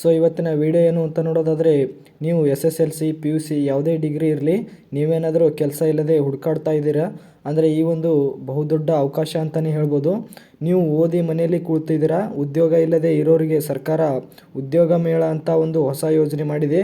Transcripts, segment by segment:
So ಇವತ್ತಿನ video ಏನು ಅಂತ ನೋಡೋದಾದರೆ, ನೀವು S S L C P U C ಯಾವುದೇ ಡಿಗ್ರಿ ಇರಲಿ, ನೀವೇನಾದರೂ ಕೆಲಸ ಇಲ್ಲದೆ ಹುಡುಕಾಡ್ತಾ ಇದ್ದೀರಾ, ಅಂದರೆ ಈ ಒಂದು ಬಹುದೊಡ್ಡ ಅವಕಾಶ ಅಂತಲೇ ಹೇಳ್ಬೋದು. ನೀವು ಓದಿ ಮನೆಯಲ್ಲಿ ಕೂಳ್ತಿದ್ದೀರಾ ಉದ್ಯೋಗ ಇಲ್ಲದೆ ಇರೋರಿಗೆ ಸರ್ಕಾರ ಉದ್ಯೋಗ ಮೇಳ ಅಂತ ಒಂದು ಹೊಸ ಯೋಜನೆ ಮಾಡಿದೆ.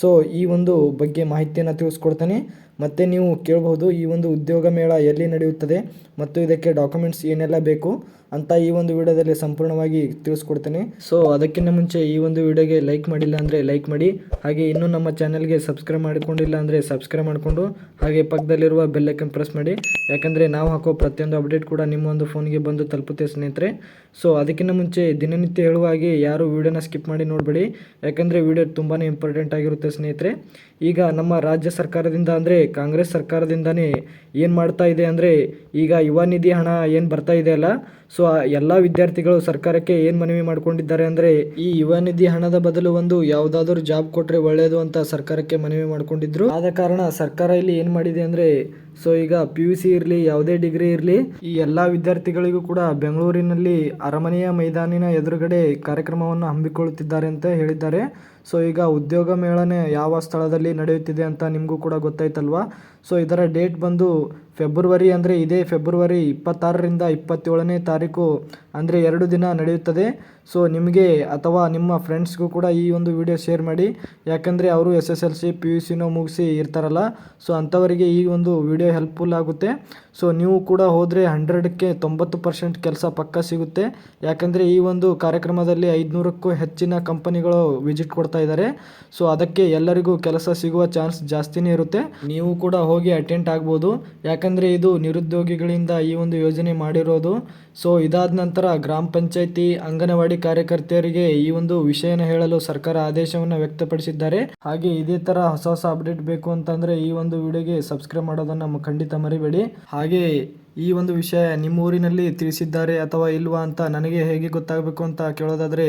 ಸೊ ಈ ಒಂದು ಬಗ್ಗೆ ಮಾಹಿತಿಯನ್ನು ತಿಳಿಸ್ಕೊಡ್ತೇನೆ. ಮತ್ತು ನೀವು ಕೇಳಬಹುದು, ಈ ಒಂದು ಉದ್ಯೋಗ ಮೇಳ ಎಲ್ಲಿ ನಡೆಯುತ್ತದೆ, ಮತ್ತು ಇದಕ್ಕೆ ಡಾಕ್ಯುಮೆಂಟ್ಸ್ ಏನೆಲ್ಲ ಬೇಕು ಅಂತ ಈ ಒಂದು ವಿಡಿಯೋದಲ್ಲಿ ಸಂಪೂರ್ಣವಾಗಿ ತಿಳಿಸ್ಕೊಡ್ತೇನೆ. ಸೊ ಅದಕ್ಕಿಂತ ಮುಂಚೆ ಈ ಒಂದು ವಿಡಿಯೋಗೆ ಲೈಕ್ ಮಾಡಿಲ್ಲ ಅಂದರೆ ಲೈಕ್ ಮಾಡಿ. ಹಾಗೆ ಇನ್ನೂ ನಮ್ಮ ಚಾನಲ್ಗೆ ಸಬ್ಸ್ಕ್ರೈಬ್ ಮಾಡಿಕೊಂಡಿಲ್ಲ ಅಂದರೆ ಸಬ್ಸ್ಕ್ರೈಬ್ ಮಾಡಿಕೊಂಡು. ಹಾಗೆ ಪಕ್ಕದಲ್ಲಿರುವ ಬೆಲ್ಲೈಕನ್ ಪ್ರೆಸ್ ಮಾಡಿ. ಯಾಕಂದರೆ ನಾವು ಹಾಕೋ ಪ್ರತಿಯೊಂದು ಅಪ್ಡೇಟ್ ಕೂಡ ನಿಮ್ಮ ಒಂದು ಫೋನ್ಗೆ ಬಂದು ತಲುಪುತ್ತೆ ಸ್ನೇಹಿತರೆ. ಸೊ ಅದಕ್ಕಿಂತ ಮುಂಚೆ ದಿನನಿತ್ಯ ಹೇಳುವ ಹಾಗೆ ಯಾರು ವಿಡಿಯೋನ ಸ್ಕಿಪ್ ಮಾಡಿ ನೋಡಬೇಡಿ. ಯಾಕಂದರೆ ವಿಡಿಯೋ ತುಂಬಾ ಇಂಪಾರ್ಟೆಂಟ್ ಆಗಿರುತ್ತೆ ಸ್ನೇಹಿತರೆ. ಈಗ ನಮ್ಮ ರಾಜ್ಯ ಸರ್ಕಾರದಿಂದ ಅಂದರೆ ಕಾಂಗ್ರೆಸ್ ಸರ್ಕಾರದಿಂದನೇ ಏನು ಮಾಡ್ತಾ ಇದೆ ಅಂದರೆ ಈಗ ಯುವ ನಿಧಿ ಹಣ ಏನು ಬರ್ತಾ ಇದೆ ಅಲ್ಲ. ಸೊ ಎಲ್ಲ ವಿದ್ಯಾರ್ಥಿಗಳು ಸರ್ಕಾರಕ್ಕೆ ಏನು ಮನವಿ ಮಾಡ್ಕೊಂಡಿದ್ದಾರೆ ಅಂದರೆ ಈ ಯುವ ನಿಧಿ ಹಣದ ಬದಲು ಒಂದು ಯಾವ್ದಾದ್ರು ಜಾಬ್ ಕೊಟ್ರೆ ಒಳ್ಳೆಯದು ಅಂತ ಸರ್ಕಾರಕ್ಕೆ ಮನವಿ ಮಾಡ್ಕೊಂಡಿದ್ರು. ಆದ ಕಾರಣ ಸರ್ಕಾರ ಇಲ್ಲಿ ಏನು ಮಾಡಿದೆ ಅಂದರೆ ಸೊ ಈಗ ಪಿ ಯು ಸಿ ಇರಲಿ, ಯಾವುದೇ ಡಿಗ್ರಿ ಇರಲಿ, ಈ ಎಲ್ಲ ವಿದ್ಯಾರ್ಥಿಗಳಿಗೂ ಕೂಡ ಬೆಂಗಳೂರಿನಲ್ಲಿ ಅರಮನೆಯ ಮೈದಾನಿನ ಎದುರುಗಡೆ ಕಾರ್ಯಕ್ರಮವನ್ನು ಹಮ್ಮಿಕೊಳ್ಳುತ್ತಿದ್ದಾರೆ ಅಂತ ಹೇಳಿದ್ದಾರೆ. ಸೊ ಈಗ ಉದ್ಯೋಗ ಮೇಳನೆ ಯಾವ ಸ್ಥಳದಲ್ಲಿ ನಡೆಯುತ್ತಿದೆ ಅಂತ ನಿಮಗೂ ಕೂಡ ಗೊತ್ತಾಯ್ತಲ್ವಾ? ಸೊ ಇದರ ಡೇಟ್ ಬಂದು ಫೆಬ್ರವರಿ ಅಂದರೆ ಇದೇ ಫೆಬ್ರವರಿ ಇಪ್ಪತ್ತಾರರಿಂದ ಇಪ್ಪತ್ತೇಳನೇ ತಾರೀಕು ಅಂದರೆ ಎರಡು ದಿನ ನಡೆಯುತ್ತದೆ. ಸೊ ನಿಮಗೆ ಅಥವಾ ನಿಮ್ಮ ಫ್ರೆಂಡ್ಸ್ಗೂ ಕೂಡ ಈ ಒಂದು ವಿಡಿಯೋ ಶೇರ್ ಮಾಡಿ. ಯಾಕಂದರೆ ಅವರು S S L C P U ಸಿನೋ ಮುಗಿಸಿ ಇರ್ತಾರಲ್ಲ. ಸೊ ಅಂಥವರಿಗೆ ಈ ಒಂದು ವಿಡಿಯೋ ಹೆಲ್ಪ್ಫುಲ್ ಆಗುತ್ತೆ. ಸೊ ನೀವು ಕೂಡ ಹೋದರೆ ಹಂಡ್ರೆಡ್ಗೆ ತೊಂಬತ್ತು ಪರ್ಸೆಂಟ್ ಕೆಲಸ ಪಕ್ಕ ಸಿಗುತ್ತೆ. ಯಾಕಂದರೆ ಈ ಒಂದು ಕಾರ್ಯಕ್ರಮದಲ್ಲಿ ಐದುನೂರಕ್ಕೂ ಹೆಚ್ಚಿನ ಕಂಪನಿಗಳು ವಿಸಿಟ್ ಕೊಡ್ತಾ ಇದ್ದಾರೆ ಸೊ ಅದಕ್ಕೆ ಎಲ್ಲರಿಗೂ ಕೆಲಸ ಸಿಗುವ ಚಾನ್ಸ್ ಜಾಸ್ತಿನೇ ಇರುತ್ತೆ. ನೀವು ಕೂಡ ಹೋಗಿ ಅಟೆಂಡ್ ಆಗ್ಬೋದು. ಯಾಕಂದರೆ ಇದು ನಿರುದ್ಯೋಗಿಗಳಿಂದ ಈ ಒಂದು ಯೋಜನೆ ಮಾಡಿರೋದು. ಸೊ ಇದಾದ ನಂತರ ಗ್ರಾಮ ಪಂಚಾಯಿತಿ, ಅಂಗನವಾಡಿ ಕಾರ್ಯಕರ್ತೆಯರಿಗೆ ಈ ಒಂದು ವಿಷಯನ ಹೇಳಲು ಸರ್ಕಾರ ಆದೇಶವನ್ನು ವ್ಯಕ್ತಪಡಿಸಿದ್ದಾರೆ. ಹಾಗೆ ಇದೇ ತರ ಹೊಸ ಹೊಸ ಅಪ್ಡೇಟ್ ಬೇಕು ಅಂತಂದ್ರೆ ಈ ಒಂದು ವಿಡಿಯೋಗೆ ಸಬ್ಸ್ಕ್ರೈಬ್ ಮಾಡೋದನ್ನ ಖಂಡಿತ ಮರಿಬೇಡಿ. ಹಾಗೆ ಈ ಒಂದು ವಿಷಯ ನಿಮ್ಮ ಊರಿನಲ್ಲಿ ತಿಳಿಸಿದ್ದಾರೆ ಅಥವಾ ಇಲ್ವಾ ಅಂತ ನನಗೆ ಹೇಗೆ ಗೊತ್ತಾಗಬೇಕು ಅಂತ ಕೇಳೋದಾದರೆ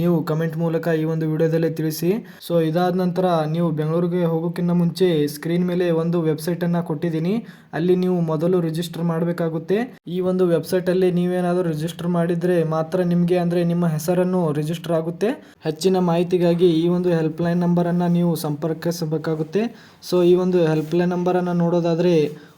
ನೀವು ಕಮೆಂಟ್ ಮೂಲಕ ಈ ಒಂದು ವಿಡಿಯೋದಲ್ಲಿ ತಿಳಿಸಿ. ಸೊ ಇದಾದ ನಂತರ ನೀವು ಬೆಂಗಳೂರಿಗೆ ಹೋಗೋಕ್ಕಿಂತ ಮುಂಚೆ ಸ್ಕ್ರೀನ್ ಮೇಲೆ ಒಂದು ವೆಬ್ಸೈಟನ್ನು ಕೊಟ್ಟಿದ್ದೀನಿ. ಅಲ್ಲಿ ನೀವು ಮೊದಲು ರಿಜಿಸ್ಟರ್ ಮಾಡಬೇಕಾಗುತ್ತೆ. ಈ ಒಂದು ವೆಬ್ಸೈಟಲ್ಲಿ ನೀವೇನಾದರೂ ರಿಜಿಸ್ಟರ್ ಮಾಡಿದರೆ ಮಾತ್ರ ನಿಮಗೆ ಅಂದರೆ ನಿಮ್ಮ ಹೆಸರನ್ನು ರಿಜಿಸ್ಟರ್ ಆಗುತ್ತೆ. ಹೆಚ್ಚಿನ ಮಾಹಿತಿಗಾಗಿ ಈ ಒಂದು ಹೆಲ್ಪ್ಲೈನ್ ನಂಬರನ್ನು ನೀವು ಸಂಪರ್ಕಿಸಬೇಕಾಗುತ್ತೆ. ಸೊ ಈ ಒಂದು ಹೆಲ್ಪ್ಲೈನ್ ನಂಬರನ್ನು ನೋಡೋದಾದರೆ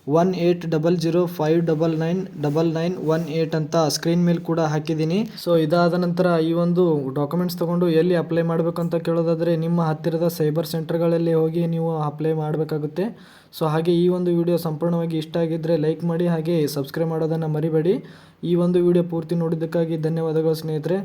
one eight double zero five double nine double nine one eight ಅಂತ ಸ್ಕ್ರೀನ್ ಮೇಲೆ ಕೂಡ ಹಾಕಿದ್ದೀನಿ. ಸೊ ಇದಾದ ನಂತರ ಈ ಒಂದು ಡಾಕ್ಯುಮೆಂಟ್ಸ್ ತೊಗೊಂಡು ಎಲ್ಲಿ ಅಪ್ಲೈ ಮಾಡಬೇಕಂತ ಕೇಳೋದಾದರೆ ನಿಮ್ಮ ಹತ್ತಿರದ ಸೈಬರ್ ಸೆಂಟರ್ಗಳಲ್ಲಿ ಹೋಗಿ ನೀವು ಅಪ್ಲೈ ಮಾಡಬೇಕಾಗುತ್ತೆ. ಸೊ ಹಾಗೆ ಈ ಒಂದು ವಿಡಿಯೋ ಸಂಪೂರ್ಣವಾಗಿ ಇಷ್ಟ ಆಗಿದ್ದರೆ ಲೈಕ್ ಮಾಡಿ ಹಾಗೆ ಸಬ್ಸ್ಕ್ರೈಬ್ ಮಾಡೋದನ್ನು ಮರಿಬೇಡಿ. ಈ ಒಂದು ವಿಡಿಯೋ ಪೂರ್ತಿ ನೋಡಿದ್ದಕ್ಕಾಗಿ ಧನ್ಯವಾದಗಳು ಸ್ನೇಹಿತರೆ.